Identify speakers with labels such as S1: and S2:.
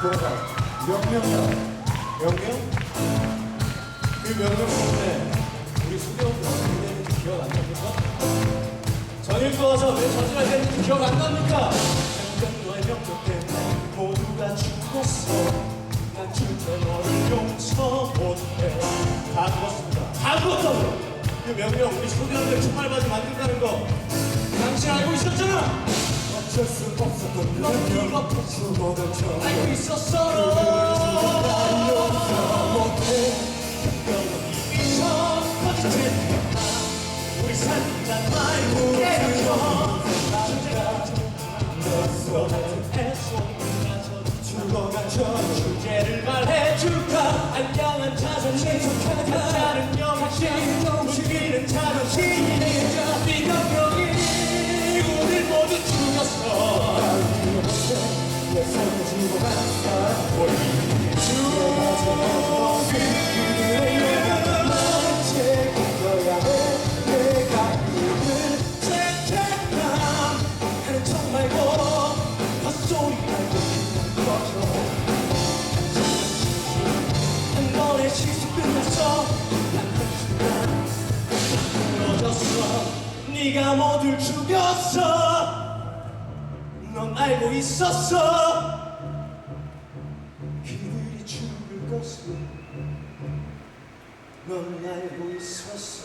S1: 뭐가 명령이야 명령? 그 명령 때문에 우리 수배원들 어떻게 기억 안 납니까? 전일 도 와서 왜 저지랄 했는지 기억 안 납니까? 너의 명령 때문에 모두가 죽었어. 난 절대 너를 용서 못해. 다 죽었습니다. 다 죽었다고요? 그 명령 우리 소년들 총알바지 만든다는 거. 당신 알고 있었잖아. 어쩔 수저 알고 있었어 이처 거짓을 우리 산단 말고 깨져 너 같은 애송이마저 죽어간 저 주제를 말해줄까 안녕한 자존심 가짜는 영심 움직이는 자존심 네가 모두 죽였어. 넌 알고 있었어. 그들이 죽을 것을 넌 알고 있었어